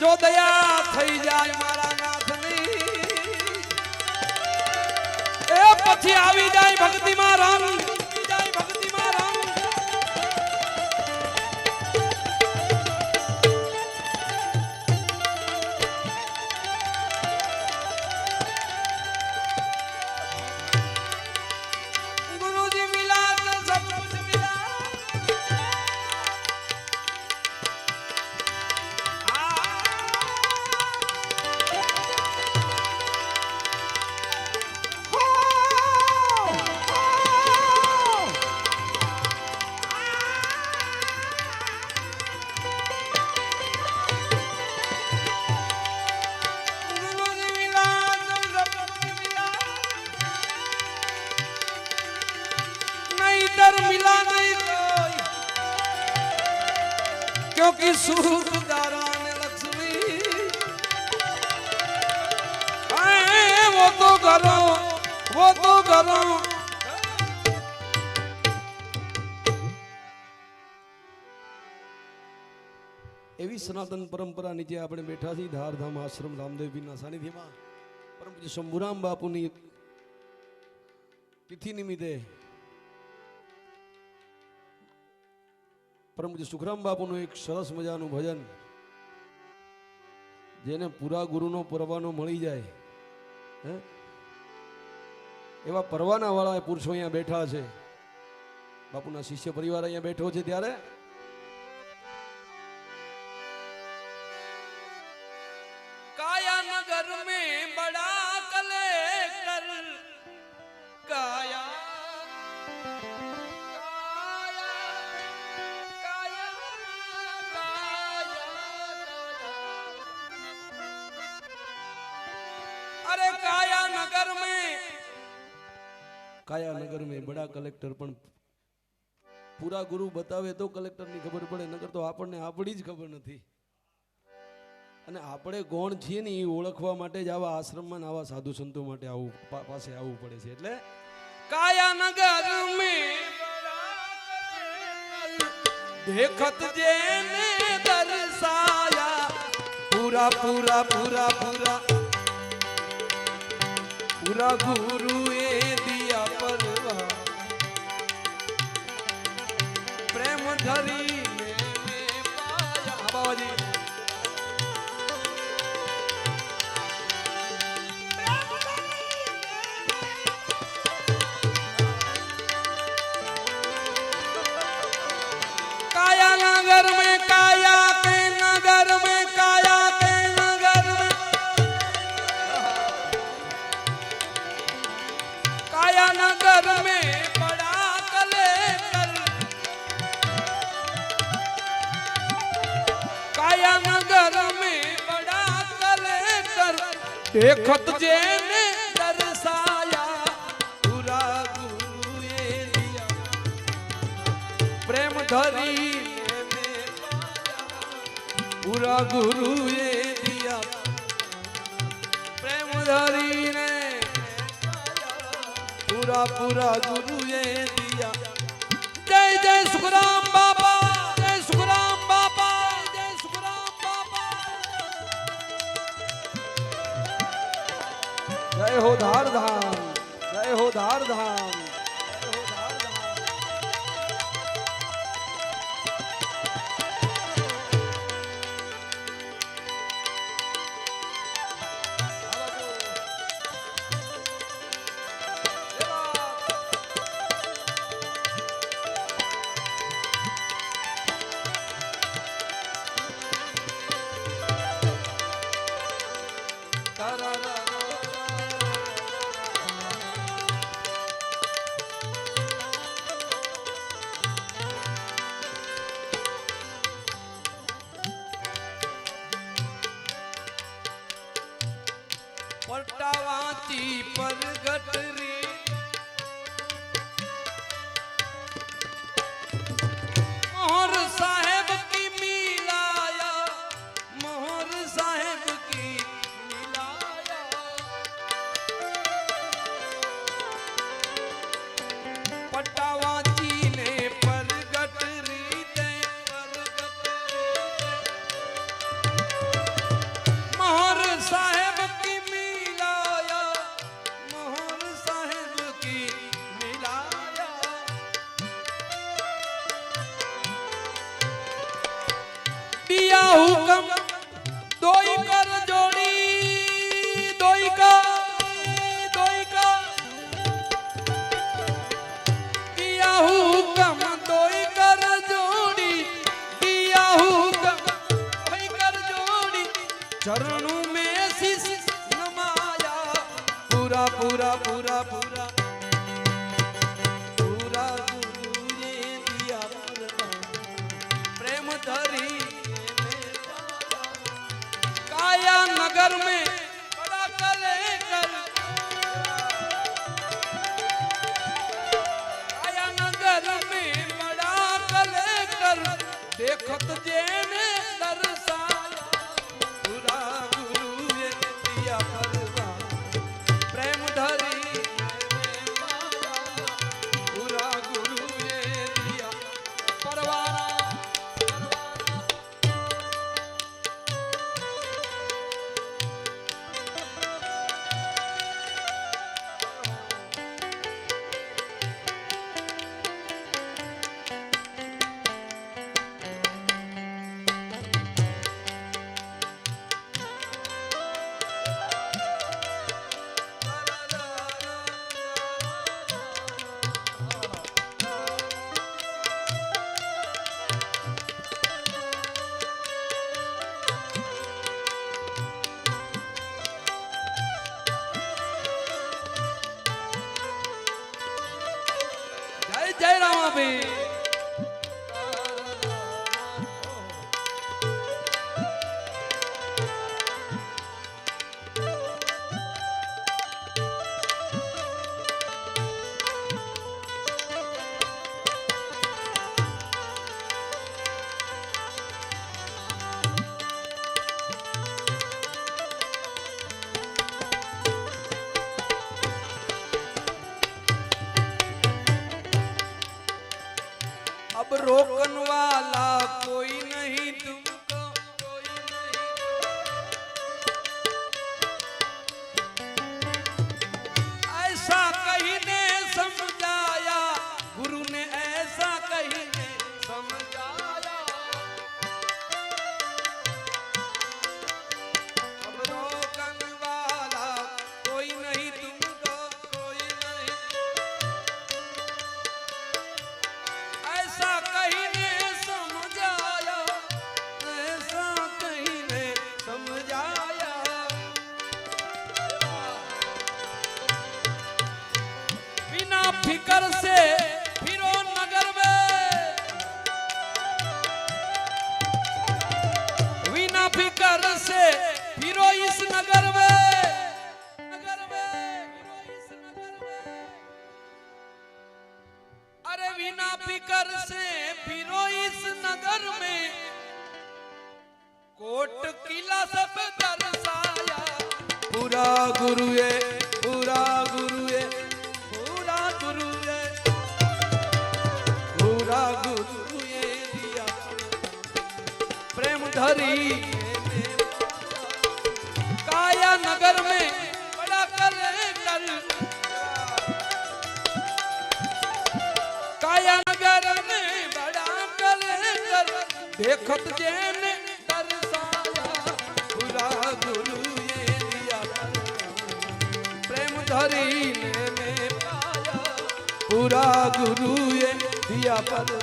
જો દયા થઈ જાય મારા નાથની એ પછી આવી જાય ભક્તિમાં રામ. એવી સનાતન પરંપરા નીચે આપણે બેઠા છીએ, ધારધામ આશ્રમ, રામદેવજીના સાનિધ્યમાં. પરમ પૂજ્ય શંભુરામ બાપુની તિથિ નિમિત્તે પરમ પૂજ્ય સુખરામ બાપુનું એક સરસ મજાનું ભજન, જેને પૂરા ગુરુનો પરવાનો મળી જાય, હે? એવા પરવાના વાળા પુરુષો અહીંયા બેઠા છે. બાપુના શિષ્ય પરિવાર અહીંયા બેઠો છે ત્યારે કાયા નગર में बड़ा કલેક્ટર પણ પૂરા ગુરુ બતાવે તો કલેક્ટર ની ખબર પડે નગર તો આપણને આપણી જ ખબર નથી અને આપણે કોણ છીએ ને એ ઓળખવા માટે જ આવા આશ્રમમાં ને આવા સાધુ સંતો માટે આવું પા- પાસે આવવું પડે છે એટલે કાયા નગર में देखत जेने दर्शाया पूरा पूरा पूरा पूरा पूरा गुरु ધરી મેં બાબાજી. ખત જેને દર્શાયા પુરા ગુરુએ પ્રેમ ધરી પુરા ગુરુએ દિયા પ્રેમ ધરીને પૂરા પૂરા ગુરુએ દિયા જય જય સુખરામ હો ધાર ધામ જય હો ધાર ધામ પટાવાતી પરગટ રે 네. धरी काया नगर में बड़ा कर कर काया नगर में बड़ा कर कर देखत जैन दर्शाया गुरु ये दिया प्रेम धरी ने पाया पूरा गुरु ये दिया पर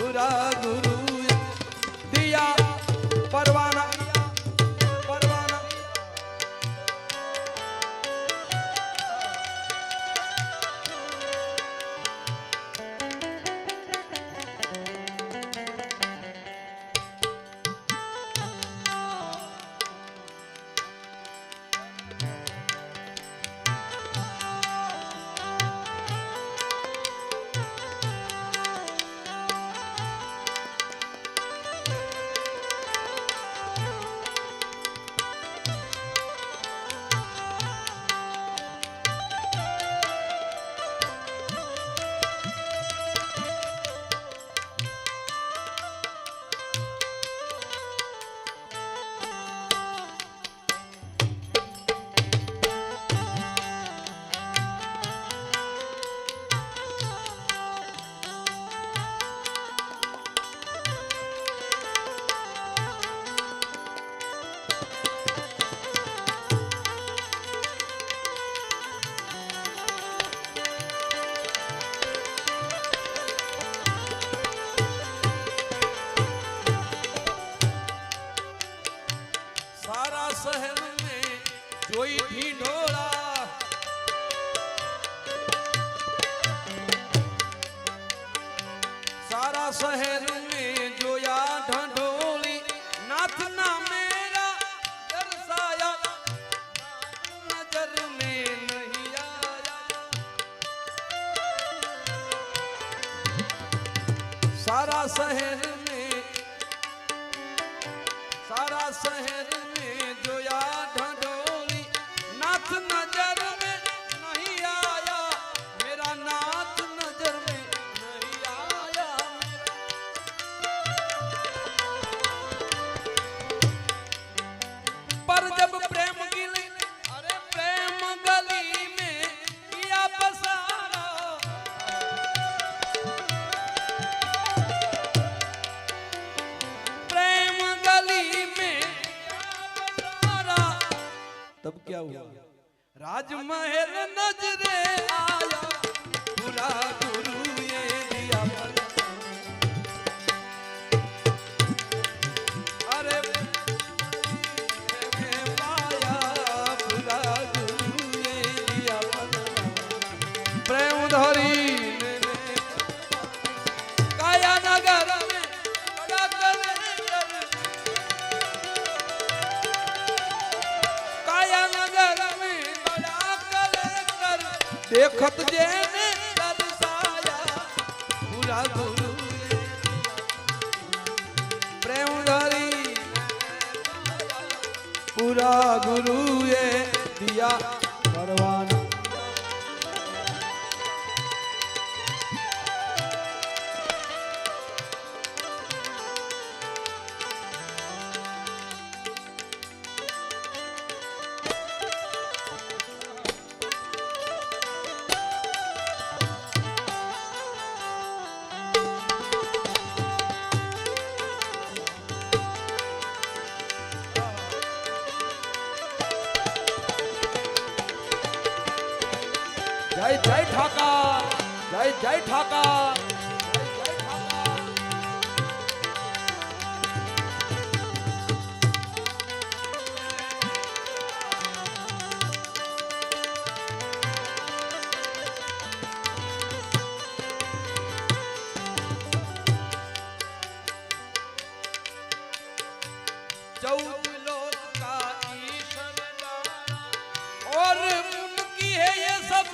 पूरा गुरु दिया परवा સારા શહેર ને જોઈ ઢીંઢોળા સારા શહેર સારા શહેર મેં જોયા ઢંઢોળી નાથ નજર तब क्या हुआ राजमहल नजरे आया पूरा गुरु ਦੇਖਤ ਜੈਨ ਦਰਸਾਇਆ ਪੂਰਾ ਗੁਰੂ ਪ੍ਰੇਮ ਧਾਰੀ ਪੂਰਾ ਗੁਰੂ ਏ ਦਿਆ જય જય ઠાકર, જય જય ઠાકર. ચૌદ લોક કા ईश्वर और उनकी है ये सब